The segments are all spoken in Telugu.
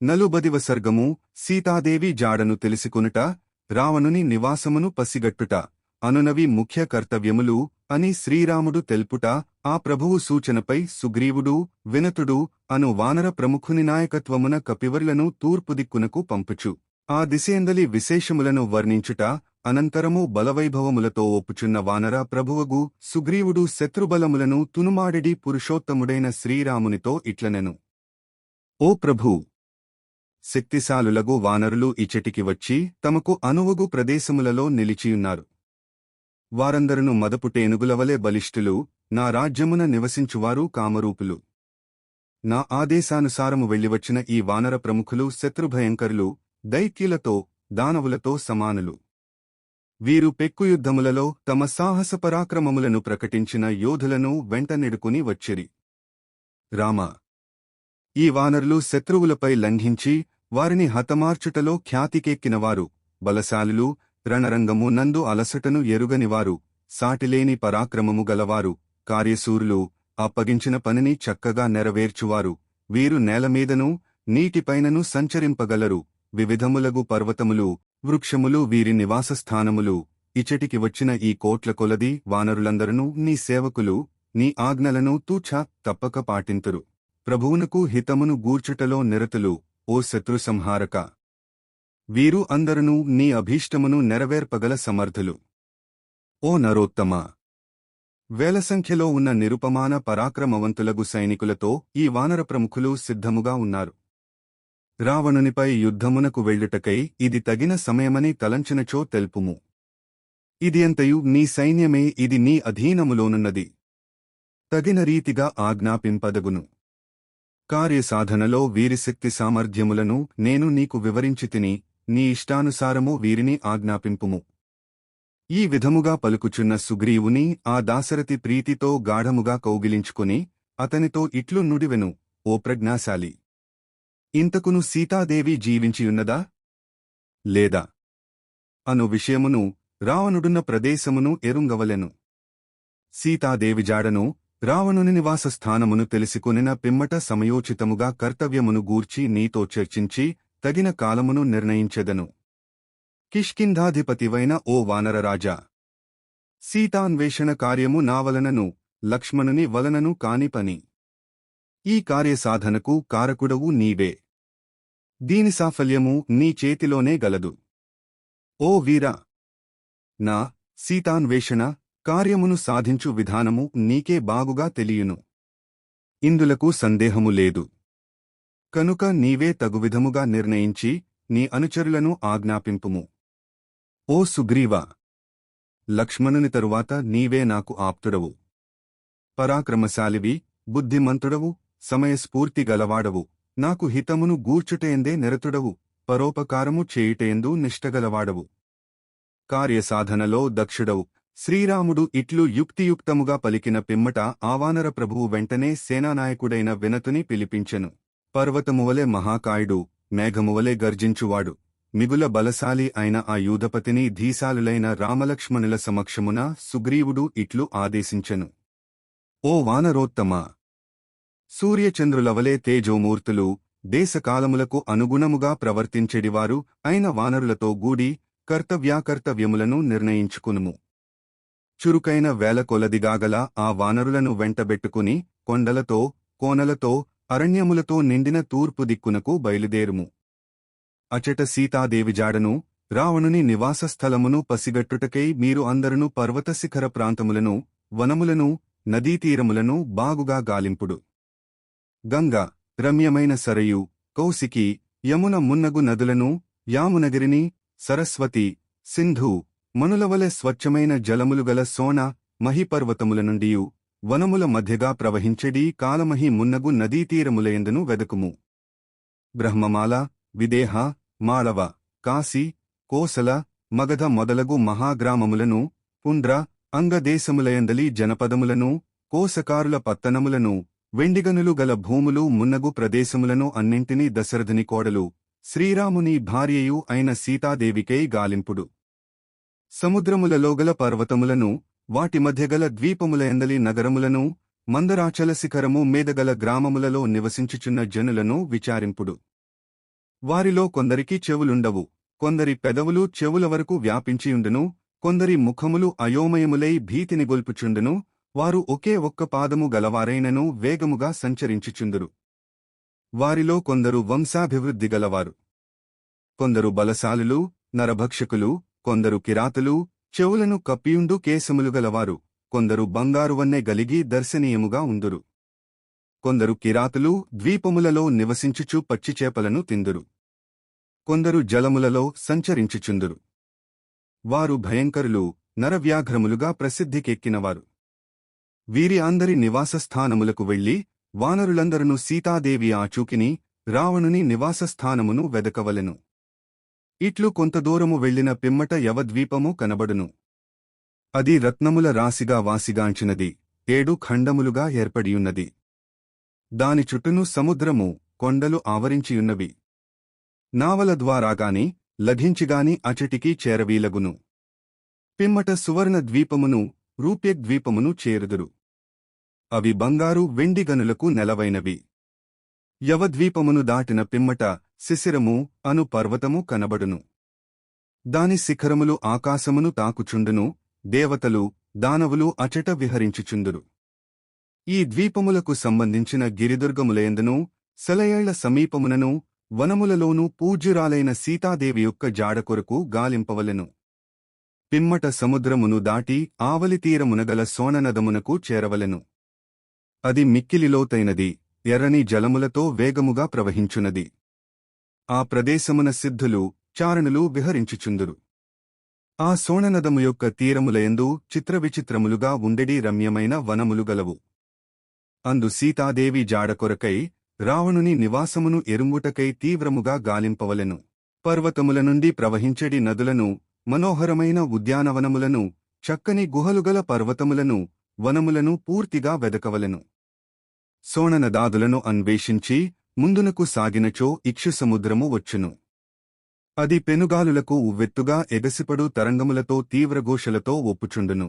నలుబదివ సర్గము సీతాదేవి జాడను తెలుసుకునుట రావణుని నివాసమును పసిగట్టుట అనునవి ముఖ్య కర్తవ్యములు అని శ్రీరాముడు తెలుపుట ఆ ప్రభువు సూచనపై సుగ్రీవుడు వినతుడు అను వానర ప్రముఖుని నాయకత్వమున కపివర్లను తూర్పు దిక్కునకు పంపుచు. ఆ దిశేందలి విశేషములను వర్ణించుట అనంతరము బలవైభవములతో ఒప్పుచున్న వానర ప్రభువగు సుగ్రీవుడు శత్రుబలములను తునుమాడిడి పురుషోత్తముడైన శ్రీరామునితో ఇట్లనెను. ఓ ప్రభూ! శక్తిశాలులగు వానరులు ఇచటికి వచ్చి తమకు అనువగు ప్రదేశములలో నిలిచియున్నారు. వారందరును మదపుటేనుగులవలే బలిష్ఠులు నా రాజ్యమున నివసించువారు కామరూపులు. నా ఆదేశానుసారము వెళ్ళివచ్చిన ఈ వానర ప్రముఖులు శత్రుభయంకరులు దైత్యులతో దానవులతో సమానులు. వీరు పెక్కుయుద్ధములలో తమ సాహస పరాక్రమములను ప్రకటించిన యోధులను వెంటనెడుకుని వచ్చిరి. రామ. ఈ వానరులు శత్రువులపై లంఘించి వారిని హతమార్చుటలో ఖ్యాతికెక్కినవారు. బలశాలులు రణరంగము నందు అలసటను ఎరుగనివారు. సాటిలేని పరాక్రమము గలవారు. కార్యశూరులు అప్పగించిన పనిని చక్కగా నెరవేర్చువారు. వీరు నేలమీదను నీటిపైనను సంచరింపగలరు. వివిధములగు పర్వతములు వృక్షములు వీరి నివాసస్థానములు. ఇచటికి వచ్చిన ఈ కోట్ల కొలది వానరులందరూ నీ సేవకులు నీ ఆజ్ఞలను తూచా తప్పక పాటింతురు. ప్రభువునకు హితమును గూర్చుటలో నిరతులు. ఓ శత్రుసంహారక! వీరు అందరనూ నీ అభీష్టమును నెరవేర్పగల సమర్థులు. ఓ నరోత్తమ! వేల సంఖ్యలో ఉన్న నిరుపమాన పరాక్రమవంతులగు సైనికులతో ఈ వానర ప్రముఖులు సిద్ధముగా ఉన్నారు. రావణునిపై యుద్ధమునకు వెళ్ళుటకై ఇది తగిన సమయమని తలంచినచో తెలుపుము. ఇది ఎంతయు నీ సైన్యమే ఇది నీ అధీనములోనున్నది. తగిన రీతిగా ఆజ్ఞాపింపదగును. కార్యసాధనలో వీరి శక్తి సామర్థ్యములను నేను నీకు వివరించి తిని నీ ఇష్టానుసారము వీరిని ఆజ్ఞాపింపుము. ఈ విధముగా పలుకుచున్న సుగ్రీవుని ఆ దాశరథి ప్రీతితో గాఢముగా కౌగిలించుకుని అతనితో ఇట్లు నుడివెను ఓ ప్రజ్ఞాశాలి. ఇంతకును సీతాదేవి జీవించియున్నదా? లేదా? అను విషయమును రావణుడున్న ప్రదేశమును ఎరుంగవలెను. సీతాదేవి జాడను రావణుని నివాస స్థానమును తెలిసికొనిన పిమ్మట సమయోచితముగా కర్తవ్యమును గూర్చి నీతో చర్చించి తగిన కాలమును నిర్ణయించెదను. కిష్కింధాధిపతివైన ఓ వానరరాజా! సీతాన్వేషణ కార్యము నా వలనను లక్ష్మణుని వలనను కాని పని. ఈ కార్యసాధనకు కారకుడవు నీవే. దీని సాఫల్యము నీ చేతిలోనే గలదు. ఓ వీరా! నా సీతాన్వేషణ కార్యమును సాధించు విధానము నీకే బాగుగా తెలియును. ఇందులకు సందేహము లేదు. కనుక నీవే తగువిధముగా నిర్ణయించి నీ అనుచరులను ఆజ్ఞాపింపుము. ఓ సుగ్రీవా! లక్ష్మణుని తరువాత నీవే నాకు ఆప్తుడవు. పరాక్రమశాలివి బుద్ధిమంతుడవు సమయస్ఫూర్తి గలవాడవు. నాకు హితమును గూర్చుటయందే నిరతుడవు పరోపకారము చేయుటయందు నిష్టగలవాడవు కార్యసాధనలో దక్షుడవు. శ్రీరాముడు ఇట్లు యుక్తియుక్తముగా పలికిన పిమ్మట ఆవానర ప్రభువు వెంటనే సేనానాయకుడైన వినతుని పిలిపించెను. పర్వతమువలే మహాకాయుడు మేఘమువలే గర్జించువాడు. మిగుల బలశాలి అయిన ఆ యూధపతిని ధీశాలులైన రామలక్ష్మణుల సమక్షమున సుగ్రీవుడు ఇట్లు ఆదేశించెను. ఓ వానరోత్తమా! సూర్యచంద్రులవలే తేజోమూర్తులు దేశకాలములకు అనుగుణముగా ప్రవర్తించెడివారు అయిన వానరులతో గూడి కర్తవ్యాకర్తవ్యములను నిర్ణయించుకునుము. చురుకైన వేల కొలదిగాగల ఆ వానరులను వెంటబెట్టుకుని కొండలతో కోనలతో అరణ్యములతో నిండిన తూర్పు దిక్కునకు బయలుదేరుము. అచట సీతాదేవి జాడను రావణుని నివాసస్థలమును పసిగట్టుటకై మీరు అందరును పర్వతశిఖర ప్రాంతములను వనములను నదీతీరములను బాగుగా గాలింపుడు. గంగ రమ్యమైన సరయు కౌశికి యమున మున్నగు నదులను యామునగిరిని సరస్వతి సింధు మనులవలె స్వచ్ఛమైన జలములుగల సోన మహిపర్వతముల నుండియు వనముల మధ్యగా ప్రవహించెడి కాలమహి మున్నగు నదీతీరములయందును వెదకుము. బ్రహ్మమాల విదేహ మాళవ కాశీ కోసల మగధ మొదలగు మహాగ్రామములను పుండ్ర అంగదేశములయందలి జనపదములను కోసకారుల పత్తనములను వెండిగనులు గల భూములు మున్నగు ప్రదేశములను అన్నింటినీ దశరథుని కోడలు శ్రీరాముని భార్యయు అయిన సీతాదేవికై గాలింపుడు. సముద్రములలోగల పర్వతములను వాటి మధ్యగల ద్వీపముల ఎందలి నగరములను మందరాచల శిఖరము మీదగల గ్రామములలో నివసించుచున్న జనులను విచారింపుడు. వారిలో కొందరికి చెవులుండవు కొందరి పెదవులు చెవుల వరకు వ్యాపించియుండును కొందరి ముఖములు అయోమయములై భీతిని గొల్పుచుండును వారు ఒకే ఒక్క పాదము గలవారైనను వేగముగా సంచరించుచుందురు. వారిలో కొందరు వంశాభివృద్ధి గలవారు. కొందరు బలశాలులు నరభక్షకులు కొందరు కిరాతులు చెవులను కప్పియుండు కేశములు గలవారు కొందరు బంగారువన్నే గలిగి దర్శనీయముగా ఉందురు. కొందరు కిరాతులు ద్వీపములలో నివసించుచు పచ్చిచేపలను తిందురు. కొందరు జలములలో సంచరించుచుందురు. వారు భయంకరులు నరవ్యాఘ్రములుగా ప్రసిద్ధికెక్కినవారు. వీరి అందరి నివాసస్థానములకు వెళ్ళి వానరులందరను సీతాదేవి ఆచూకిని రావణుని నివాసస్థానమును వెదకవలెను. ఇట్లు కొంత దూరము వెళ్ళిన పిమ్మట యవద్వీపము కనబడును. అది రత్నముల రాశిగా వాసిగాంచినది ఏడు ఖండములుగా ఏర్పడియున్నది. దాని చుట్టూను సముద్రము కొండలు ఆవరించియున్నవి. నావల ద్వారాగాని లఘించిగాని అచటికి చేరవీలగును. పిమ్మట సువర్ణ ద్వీపమును రూప్యద్వీపమును చేరుదురు. అవి బంగారు వెండి గనులకు నెలవైనవి. యవద్వీపమును దాటిన పిమ్మట శిశిరము అను పర్వతము కనబడును. దాని శిఖరములు ఆకాశమును తాకుచుండును దేవతలు దానవులు అచట విహరించుచుందురు. ఈ ద్వీపములకు సంబంధించిన గిరిదుర్గములయందును సెలయేళ్ళ సమీపమునను వనములలోనూ పూజ్యురాలైన సీతాదేవి యొక్క జాడ కొరకు గాలింపవలెను. పిమ్మట సముద్రమును దాటి ఆవలితీరమునగల సోననదమునకు చేరవలెను. అది మిక్కిలిలోతైనది ఎర్రని జలములతో వేగముగా ప్రవహించునది. ఆ ప్రదేశమున సిద్ధులు చారణులు విహరించుచుందురు. ఆ సోణనదము యొక్క తీరములయందు చిత్రవిచిత్రములుగా ఉండెడి రమ్యమైన వనములు గలవు. అందు సీతాదేవి జాడ కొరకై రావణుని నివాసమును ఎరుంగుటకై తీవ్రముగా గాలింపవలెను. పర్వతముల నుండి ప్రవహించడి నదులను మనోహరమైన ఉద్యానవనములను చక్కని గుహలుగల పర్వతములను వనములను పూర్తిగా వెదకవలెను. సోణనదాదులను అన్వేషించి ముందునకు సాగినచో ఇక్షుసముద్రము వచ్చును. అది పెనుగాలులకు ఉవ్వెత్తుగా ఎగసిపడు తరంగములతో తీవ్రఘోషలతో ఒప్పుచుండును.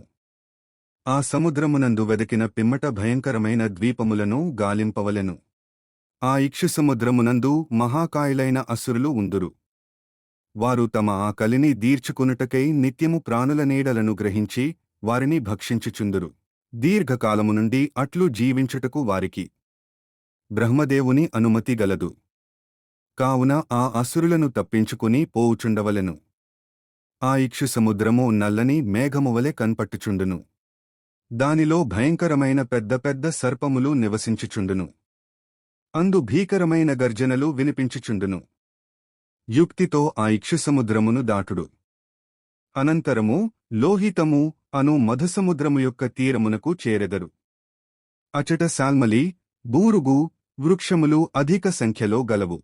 ఆ సముద్రమునందు వెదకిన పిమ్మట భయంకరమైన ద్వీపములను గాలింపవలెను. ఆ ఇక్షుసముద్రమునందు మహాకాయులైన అసురులు ఉందురు. వారు తమ ఆకలిని దీర్చుకునుటకై నిత్యము ప్రాణుల నీడలను గ్రహించి వారిని భక్షించుచుందురు. దీర్ఘకాలము నుండి అట్లు జీవించుటకు వారికి బ్రహ్మదేవుని అనుమతి గలదు. కావున ఆ అసురులను తప్పించుకుని పోవుచుండవలెను. ఆ ఇక్షుసముద్రము నల్లని మేఘమువలె కన్పట్టుచుండును. దానిలో భయంకరమైన పెద్ద పెద్ద సర్పములు నివసించుచుండును. అందు భీకరమైన గర్జనలు వినిపించుచుండును. యుక్తితో ఆ ఇక్షుసముద్రమును దాటుడు. అనంతరము లోహితము అను మధుసముద్రము యొక్క తీరమునకు చేరెదరు. అచట సాల్మలి బూరుగు వృక్షములు అధిక సంఖ్యలో గలవు.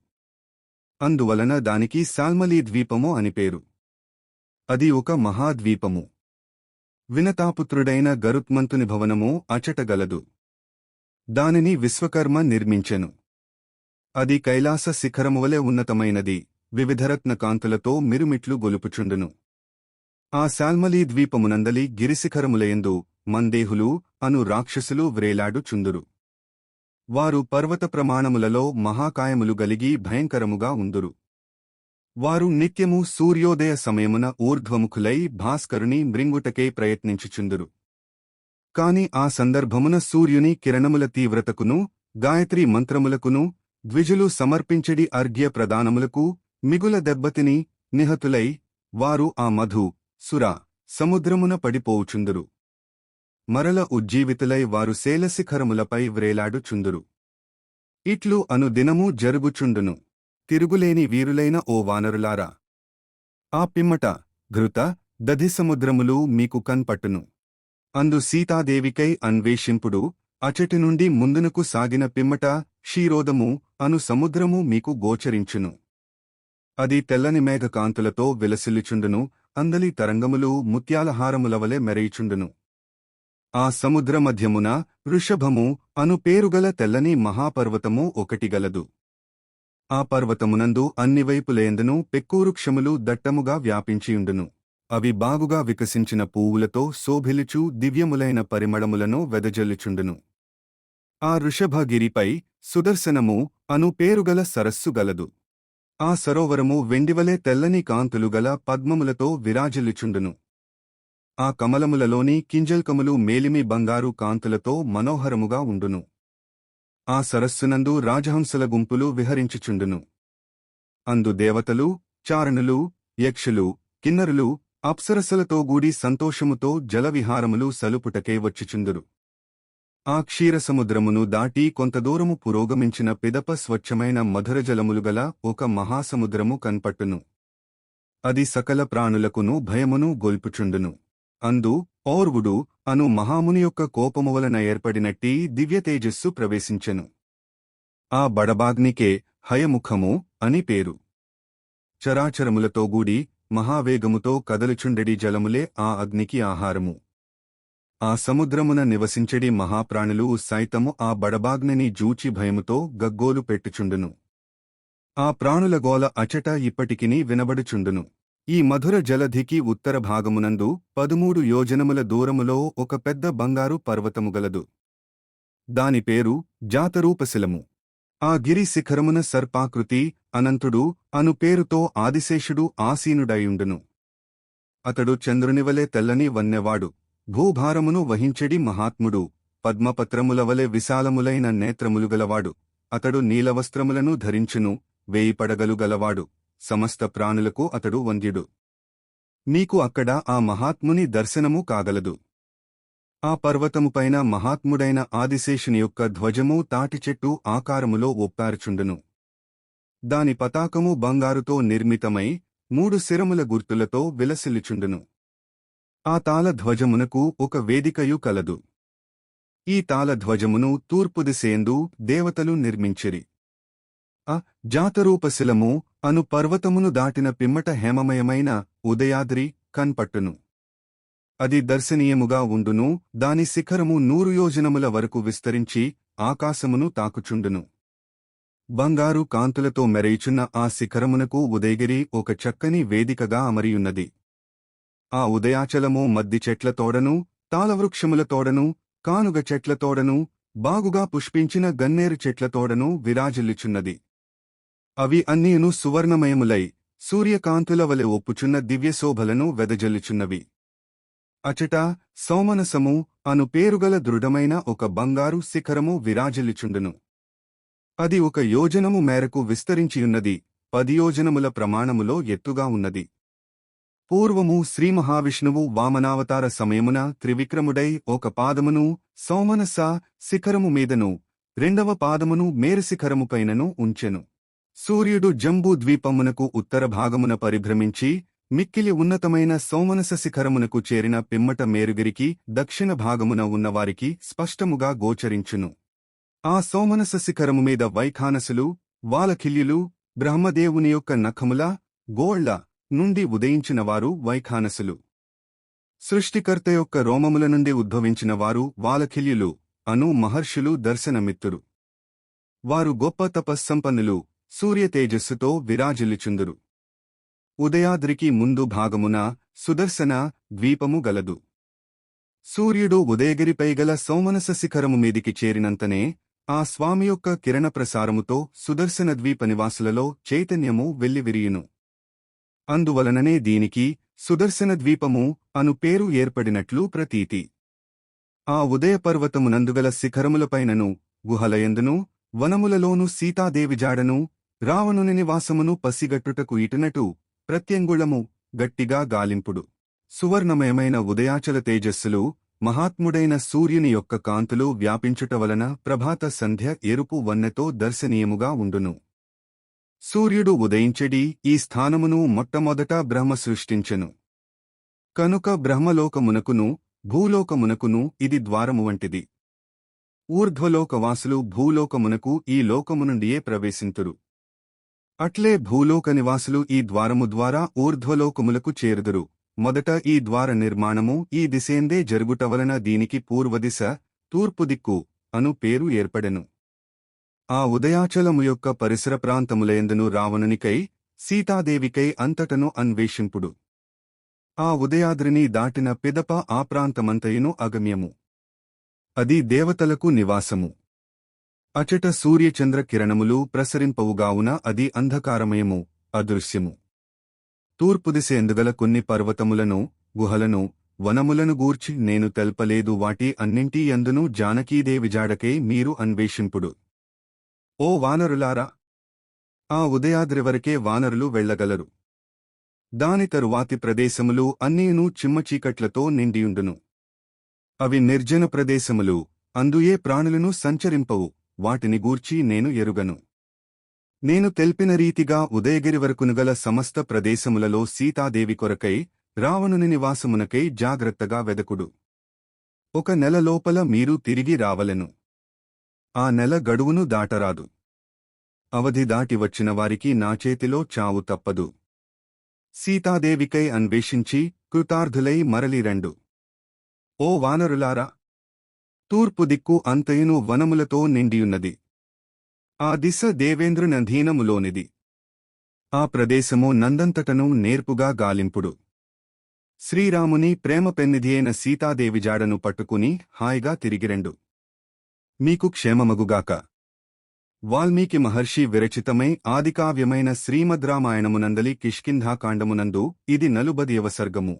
అందువలన దానికి సాల్మలీ ద్వీపము అని పేరు. అది ఒక మహాద్వీపము. వినతాపుత్రుడైన గరుత్మంతుని భవనము అచట గలదు. దానిని విశ్వకర్మ నిర్మించెను. అది కైలాస శిఖరమువలె ఉన్నతమైనది. వివిధరత్న కాంతులతో మిరుమిట్లు గొలుపుచుండును. ఆ శాల్మలీ ద్వీపమునందలి గిరిశిఖరములయందు మందేహులు అను రాక్షసులు వ్రేలాడుచుందురు. వారు పర్వత ప్రమాణములలో మహాకాయములు గలిగి భయంకరముగా ఉందురు. వారు నిత్యము సూర్యోదయ సమయమున ఊర్ధ్వముఖులై భాస్కరుని మృంగుటకే ప్రయత్నించుచుందురు. కాని ఆ సందర్భమున సూర్యుని కిరణముల తీవ్రతకును గాయత్రీ మంత్రములకును ద్విజులు సమర్పించడి అర్ఘ్య ప్రదానములకు మిగుల దెబ్బతిని నిహతులై వారు ఆ మధు సుర సముద్రమున పడిపోవుచుందురు. మరల ఉజ్జీవితులై వారు శేలశిఖరములపై వ్రేలాడుచుందురు. ఇట్లు అనుదినమూ జరుగుచుండును. తిరుగులేని వీరులైన ఓ వానరులారా! ఆ పిమ్మట ఘృత దధిసముద్రములు మీకు కన్పట్టును. అందు సీతాదేవికై అన్వేషింపుడు అచటి నుండి ముందునకు సాగిన పిమ్మట క్షీరోదము అను సముద్రము మీకు గోచరించును. అది తెల్లని మేఘకాంతులతో విలసిల్లుచుండును అందలి తరంగములు ముత్యాలహారములవలె మెరయిచుండును. ఆ సముద్ర మధ్యమున వృషభము అను పేరుగల తెల్లని మహాపర్వతము ఒకటి గలదు. ఆ పర్వతమునందు అన్నివైపులేందును పెక్కూరుక్షములు దట్టముగా వ్యాపించియుండును. అవి బాగుగా వికసించిన పువ్వులతో శోభిలుచు దివ్యములైన పరిమళములను వెదజల్లుచుండును. ఆ వృషభగిరిపై సుదర్శనము అను పేరుగల సరస్సు గలదు. ఆ సరోవరము వెండివలే తెల్లని కాంతులు గల పద్మములతో విరాజిల్లుచుండును. ఆ కమలములలోని కింజల్కములు మేలిమి బంగారు కాంతులతో మనోహరముగా ఉండును. ఆ సరస్సునందు రాజహంసల గుంపులు విహరించుచుండును. అందు దేవతలు చారణులు యక్షులు కిన్నరులు అప్సరసలతో గూడి సంతోషముతో జలవిహారములు సలుపుటకే వచ్చిచుందురు. ఆ క్షీరసముద్రమును దాటి కొంత దూరము పురోగమించిన పిదప స్వచ్ఛమైన మధురజలములు గల ఒక మహాసముద్రము కన్పట్టును. అది సకల ప్రాణులకును భయమును గొల్పుచుండును. అందు ఔర్వుడు అను మహాముని యొక్క కోపము వలన ఏర్పడినట్టి దివ్యతేజస్సు ప్రవేశించెను. ఆ బడబాగ్నికే హయముఖము అని పేరు. చరాచరములతో గూడి మహావేగముతో కదలుచుండెడి జలములే ఆ అగ్నికి ఆహారము. ఆ సముద్రమున నివసించడి మహాప్రాణులు సైతము ఆ బడబాగ్నిని జూచి భయముతో గగ్గోలు పెట్టుచుండును. ఆ ప్రాణుల గోల అచట ఇప్పటికిని వినబడుచుండును. ఈ మధుర జలధికి ఉత్తర భాగమునందు పదుమూడు యోజనముల దూరములో ఒక పెద్ద బంగారు పర్వతము గలదు. దాని పేరు జాతరూపశిలము. ఆ గిరి శిఖరమున సర్పాకృతి అనంతుడు అను పేరుతో ఆదిశేషుడు ఆసీనుడయుండును. అతడు చంద్రునివలే తెల్లని వన్నెవాడు. భూభారమును వహించెడి మహాత్ముడు. పద్మపత్రముల వలె విశాలములైన నేత్రములు గలవాడు. అతడు నీలవస్త్రములను ధరించును వేయి పడగలు గలవాడు. సమస్త ప్రాణులకు అతడు వంద్యుడు. నీకు అక్కడ ఆ మహాత్ముని దర్శనము కాగలదు. ఆ పర్వతముపైన మహాత్ముడైన ఆదిశేషుని యొక్క ధ్వజము తాటిచెట్టు ఆకారములో ఒప్పారుచుండును. దాని పతాకము బంగారుతో నిర్మితమై మూడు శిరముల గుర్తులతో విలసిల్లుచుండును. ఆ తాళధ్వజమునకు ఒక వేదికయు కలదు. ఈ తాళధ్వజమును తూర్పుదిసేందు దేవతలు నిర్మించిరి. ఆ జాతరూపశిలము అను పర్వతమును దాటిన పిమ్మట హేమమయమైన ఉదయాద్రి కన్పట్టును. అది దర్శనీయముగా ఉండును దాని శిఖరము నూరు యోజనముల వరకు విస్తరించి ఆకాశమును తాకుచుండును. బంగారు కాంతులతో మెరయిచున్న ఆ శిఖరమునకు ఉదయగిరి ఒక చక్కని వేదికగా అమరియున్నది. ఆ ఉదయాచలము మద్ది చెట్ల తోడను తాళవృక్షముల తోడను కానుగ చెట్ల తోడను బాగుగా పుష్పించిన గన్నేరు చెట్ల తోడను విరాజిల్లుచున్నది. అవి అన్నీను సువర్ణమయములై సూర్యకాంతుల వలె ఒప్పుచున్న దివ్యశోభలను వెదజల్లుచున్నవి. అచట సోమనసము అను పేరుగల దృఢమైన ఒక బంగారు శిఖరము విరాజిల్లుచుండును. అది ఒక యోజనము మేరకు విస్తరించియున్నది పదియోజనముల ప్రమాణములో ఎత్తుగా ఉన్నది. పూర్వము శ్రీ మహావిష్ణువు వామనావతార సమయమున త్రివిక్రముడై ఒక పాదమును సోమనస శిఖరము మీదను రెండవ పాదమును మేరశిఖరముపైనను ఉంచెను. సూర్యుడు జంబూ ద్వీపమునకు ఉత్తర భాగమున పరిభ్రమించి మిక్కిలి ఉన్నతమైన సోమనస శిఖరమునకు చేరిన పిమ్మట మేరుగిరికి దక్షిణ భాగమున ఉన్నవారికి స్పష్టముగా గోచరించును. ఆ సోమనస శిఖరము మీద వైఖానసులు వాలఖిల్యులు బ్రహ్మదేవుని యొక్క నఖముల గోళ్ళ నుండి ఉదయించినవారు వైఖానసులు. సృష్టికర్త యొక్క రోమముల నుండి ఉద్భవించినవారు వాలఖిల్యులు అను మహర్షులు దర్శనమిత్తురు. వారు గొప్ప తపస్సంపన్నులు సూర్యతేజస్సుతో విరాజిల్లుచుందురు. ఉదయాద్రికి ముందు భాగమున సుదర్శన ద్వీపము గలదు. సూర్యుడు ఉదయగిరిపై గల సోమనస శిఖరము మీదికి చేరినంతనే ఆ స్వామి యొక్క కిరణ ప్రసారముతో సుదర్శన ద్వీప నివాసులలో చైతన్యము వెల్లివిరియును. అందువలననే దీనికి సుదర్శన ద్వీపము అను పేరు ఏర్పడినట్లు ప్రతీతి. ఆ ఉదయపర్వతమునందుగల శిఖరములపైనను గుహలయందును వనములలోను సీతాదేవి జాడను రావణుని నివాసమును పసిగట్టుటకు ఇటునటు ప్రత్యంగుళము గట్టిగా గాలింపుడు. సువర్ణమయమైన ఉదయాచల తేజస్సులు మహాత్ముడైన సూర్యుని యొక్క కాంతులు వ్యాపించుట వలన ప్రభాత సంధ్య ఎరుపు వన్నెతో దర్శనీయముగా ఉండును. సూర్యుడు ఉదయించెడి ఈ స్థానమును మొట్టమొదట బ్రహ్మ సృష్టించెను. కనుక బ్రహ్మలోకమునకును భూలోకమునకును ఇది ద్వారము వంటిది. ఊర్ధ్వలోకవాసులు భూలోకమునకు ఈ లోకము నుండియే ప్రవేశింతురు. అట్లే భూలోక నివాసులు ఈ ద్వారము ద్వారా ఊర్ధ్వలోకములకు చేరుదురు. మొదట ఈ ద్వార నిర్మాణము ఈ దిశేందే జరుగుట వలన దీనికి పూర్వదిశ తూర్పు దిక్కు అను పేరు ఏర్పడెను. ఆ ఉదయాచలము యొక్క పరిసర ప్రాంతములయందును రావణునికై సీతాదేవికై అంతటను అన్వేషింపుడు. ఆ ఉదయాద్రిని దాటిన పిదప ఆ ప్రాంతమంతయును అగమ్యము. అది దేవతలకు నివాసము. అచట సూర్యచంద్ర కిరణములు ప్రసరింపవుగావున అది అంధకారమయము అదృశ్యము. తూర్పుదిశేందుగల కొన్ని పర్వతములను గుహలను వనములను గూర్చి నేను తెల్పలేదు వాటి అన్నింటి ఎందును జానకీదేవి జాడకై మీరు అన్వేషింపుడు. ఓ వానరులారా! ఆ ఉదయాద్రి వరకే వానరులు వెళ్ళగలరు. దాని తరువాతి ప్రదేశములు అన్నీను చిమ్మచీకట్లతో నిండియుండును. అవి నిర్జన ప్రదేశములు అందుయే ప్రాణులను సంచరింపవు వాటిని గూర్చి నేను ఎరుగను. నేను తెల్పిన రీతిగా ఉదయగిరి వరకునుగల సమస్త ప్రదేశములలో సీతాదేవి కొరకై రావణుని నివాసమునకై జాగ్రత్తగా వెదకుడు. ఒక నెల లోపల మీరు తిరిగి రావలెను. ఆ నెల గడువును దాటరాదు. అవధి దాటి వచ్చిన వారికి నా చేతిలో చావు తప్పదు. సీతాదేవికై అన్వేషించి కృతార్థులై మరలిరండు ఓ వానరులారా! తూర్పు దిక్కు అంతయును వనములతో నిండియున్నది. ఆ దిశ దేవేంద్రునధీనములోనిది. ఆ ప్రదేశము నందంతటను నేర్పుగా గాలింపుడు. శ్రీరాముని ప్రేమ పెన్నిధి అయిన సీతాదేవి జాడను పట్టుకుని హాయిగా తిరిగిరెండు మీకు క్షేమమగుగాక. వాల్మీకి మహర్షి విరచితమై ఆదికావ్యమైన శ్రీమద్రామాయణమునందలి కిష్కింధాకాండమునందు ఇది నలుబదియవ సర్గము.